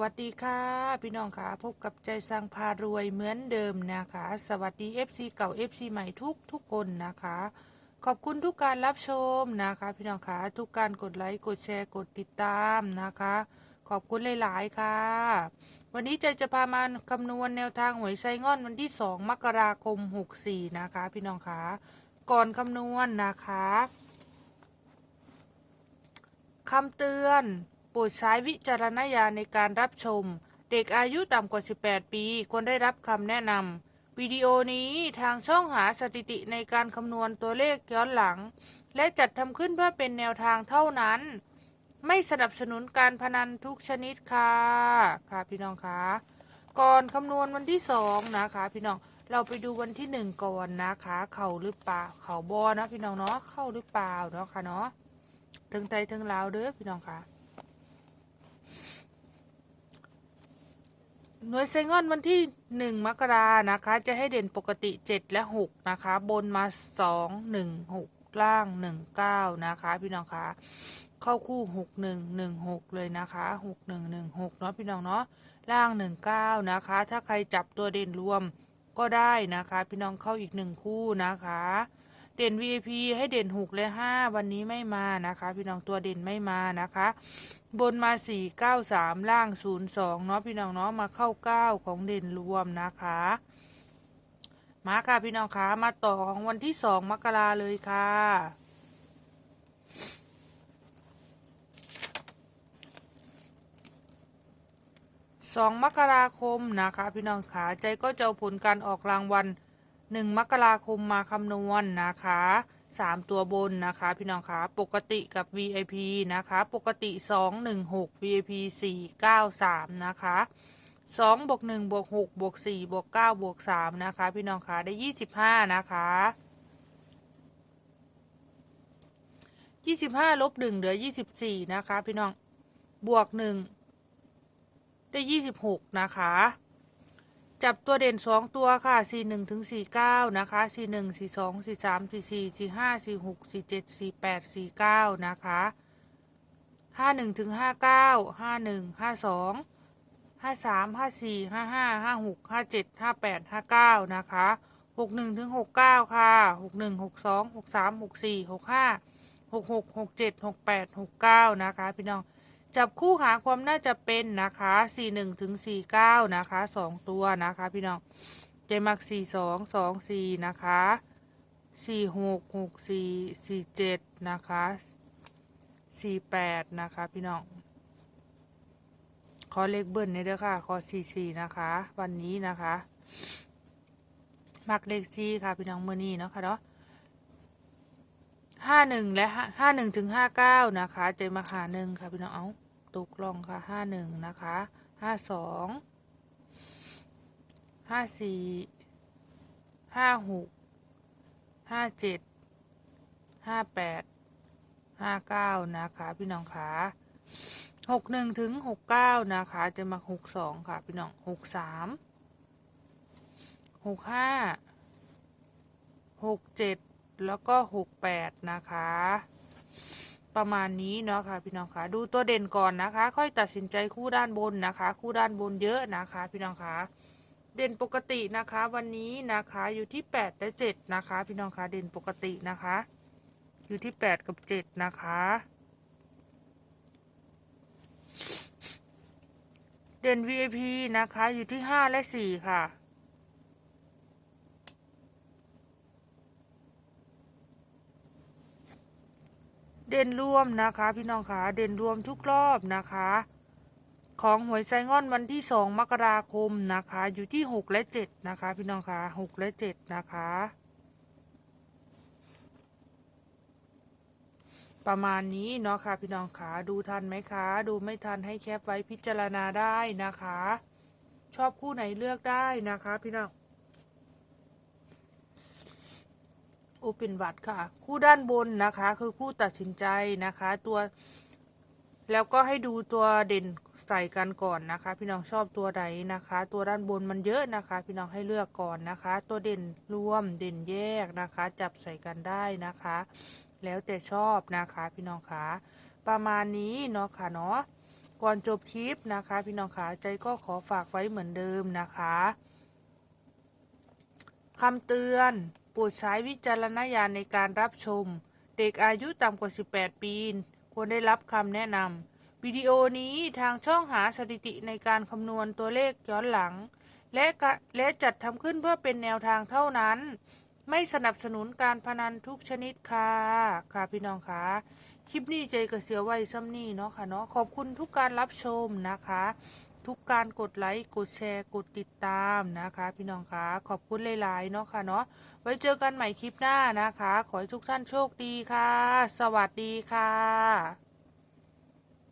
วัสดีค่ะ พี่น้องค่ะ พบกับใจสร้างพารวยเหมือนเดิมนะคะ สวัสดี FC เก่า FC ใหม่ทุกทุกคนนะคะ ขอบคุณทุกการรับชมนะคะ พี่น้องค่ะ ทุกการกดไลค์กดแชร์กดติดตามนะคะ ขอบคุณหลาย ๆ ค่ะ วันนี้ใจจะพามาคำนวณแนวทางหวยไซง่อนวันที่ 2 มกราคม 64 นะคะ พี่น้องค่ะ ก่อนคำนวณนะคะคำเตือน โปรดใช้วิจารณญาณในการรับชม เด็กอายุต่ำกว่า 18 ปีควรได้รับคำแนะนำวิดีโอนี้ทางช่องหาสถิติในการคำนวณตัวเลขย้อนหลัง และจัดทำขึ้นเพื่อเป็นแนวทางเท่านั้น ไม่สนับสนุนการพนันทุกชนิดค่ะ ค่ะพี่น้องคะก่อนคำนวณวันที่สองนะคะพี่น้องเราไปดูวันที่หนึ่งก่อนนะคะ เข่าหรือเปล่า เข่าบอนะพี่น้องเนาะ เข้าหรือเปล่าเนาะค่ะเนาะถึงไทยถึงลาวเด้อพี่น้องค่ะ หน่วยไซงอนวันที่หนึ่งมกรานะคะ จะให้เด่นปกติเจ็ดและหกนะคะ บนมาสองหนึ่งหกล่างหนึ่งเก้านะคะ พี่น้องคะเข้าคู่หกหนึ่งหนึ่งหกเลยนะคะหกหนึ่งหนึ่งหกเนาะพี่น้องเนาะล่างหนึ่งเก้านะคะ ถ้าใครจับตัวเด่นรวมก็ได้นะคะ พี่น้องเข้าอีกหนึ่งคู่นะคะ เด่น VIP ให้เด่นหกและห้าวันนี้ไม่มานะคะ พี่น้องตัวเด่นไม่มานะคะ บนมาสี่เก้าสามล่างศูนย์สองเนาะพี่น้องเนาะมาเข้าเก้าของเด่นรวมนะคะ มาค่ะพี่น้องคะมาต่อของวันที่สองมกราเลยค่ะสองมกราคมนะคะ พี่น้องขาใจก็จะเอาผลการออกรางวัล หนึ่งมกราคมมาคำนวณนะคะสามตัวบนนะคะ พี่น้องขาปกติกับ VIP นะคะ ปกติสองหนึ่งหก VIP สี่เก้าสามนะคะสองบวกหนึ่งบวกหกบวกสี่บวกเก้าบวกสามนะคะ พี่น้องขาได้ยี่สิบห้านะคะยี่สิบห้าลบหนึ่งเหลือยี่สิบสี่นะคะ พี่น้อง บวกหนึ่งได้ยี่สิบหกนะคะ จับตัวเด่นสองตัวค่ะสี่หนึ่งถึงสี่เก้านะคะสี่หนึ่งสี่สองสี่สามสี่สี่สี่ห้าสี่หกสี่เจ็ดสี่แปดสี่เก้านะคะห้าหนึ่งถึงห้าเก้าห้าหนึ่งห้าสองห้าสามห้าสี่ห้าห้าห้าหกห้าเจ็ดห้าแปดห้าเก้านะคะหกหนึ่งถึงหกเก้าค่ะหกหนึ่งหกสองหกสามหกสี่หกห้าหกหกหกเจ็ดหกแปดหกเก้านะคะ พี่น้อง จับคู่หาความน่าจะเป็นนะคะ 41ถึง49 นะคะ 2 ตัวนะคะ พี่น้อง เจมัก 42 24 นะคะ 46 64 47 นะคะ 48 นะคะ พี่น้อง ขอเลขเบิ้ลนี่เด้อค่ะ ขอ 44 นะคะ วันนี้นะคะ มักเลขซีค่ะ พี่น้องเมือนี้เนาะค่ะเนาะ ห้าหนึ่งและห้าหนึ่งถึงห้าเก้านะคะ เจมาหาหนึ่งค่ะพี่น้องเอาตกลองค่ะห้าหนึ่งนะคะห้าสองห้าสี่ห้าหกห้าเจ็ดห้าแปดห้าเก้านะคะ พี่น้องคะหกหนึ่งถึงหกเก้านะคะ จะมาหกสองค่ะ พี่น้องหกสามหกห้าหกเจ็ด แล้วก็หกแปดนะคะ ประมาณนี้เนาะค่ะพี่น้องคะดูตัวเด่นก่อนนะคะ ค่อยตัดสินใจคู่ด้านบนนะคะ คู่ด้านบนเยอะนะคะ พี่น้องคะเด่นปกตินะคะ วันนี้นะคะอยู่ที่แปดและเจ็ดนะคะ พี่น้องคะเด่นปกตินะคะ อยู่ที่แปดกับเจ็ดนะคะเด่น VIP นะคะ อยู่ที่ห้าและสี่ค่ะ เด่นรวมนะคะ พี่น้องคะเด่นรวมทุกรอบนะคะ ของหวยไซงอนวันที่สองมกราคมนะคะ อยู่ที่หกและเจ็ดนะคะ พี่น้องคะหกและเจ็ดนะคะ ประมาณนี้เนาะค่ะพี่น้องคะดูทันไหมคะ ดูไม่ทันให้แคปไว้พิจารณาได้นะคะ ชอบคู่ไหนเลือกได้นะคะ พี่น้อง โอเปนวัดค่ะ คู่ด้านบนนะคะ คือคู่ตัดสินใจนะคะ ตัว แล้วก็ให้ดูตัวเด่นใส่กันก่อนนะคะ พี่น้องชอบตัวใดนะคะ ตัวด้านบนมันเยอะนะคะ พี่น้องให้เลือกก่อนนะคะ ตัวเด่นรวมเด่นแยกนะคะ จับใส่กันได้นะคะ แล้วแต่ชอบนะคะ พี่น้องคะประมาณนี้เนาะค่ะเนาะก่อนจบคลิปนะคะ พี่น้องขาใจก็ขอฝากไว้เหมือนเดิมนะคะคำเตือน โปรดใช้วิจารณญาณในการรับชม เด็กอายุต่ำกว่า 18 ปี ควรได้รับคำแนะนำวิดีโอนี้ทางช่องหาสถิติในการคำนวณตัวเลขย้อนหลัง และกะและจัดทำขึ้นเพื่อเป็นแนวทางเท่านั้น ไม่สนับสนุนการพนันทุกชนิดค่ะ ค่ะพี่น้องคะคลิปนี้เจกระเสียวไว้ซ้ำนี่เนาะค่ะเนาะ ขอบคุณทุกการรับชมนะคะ ทุกการกดไลค์ กดแชร์ กดติดตามนะคะ พี่น้องคะขอบคุณหลายๆเนาะค่ะเนาะไว้เจอกันใหม่คลิปหน้านะคะ ขอให้ทุกท่านโชคดีค่ะ สวัสดีค่ะ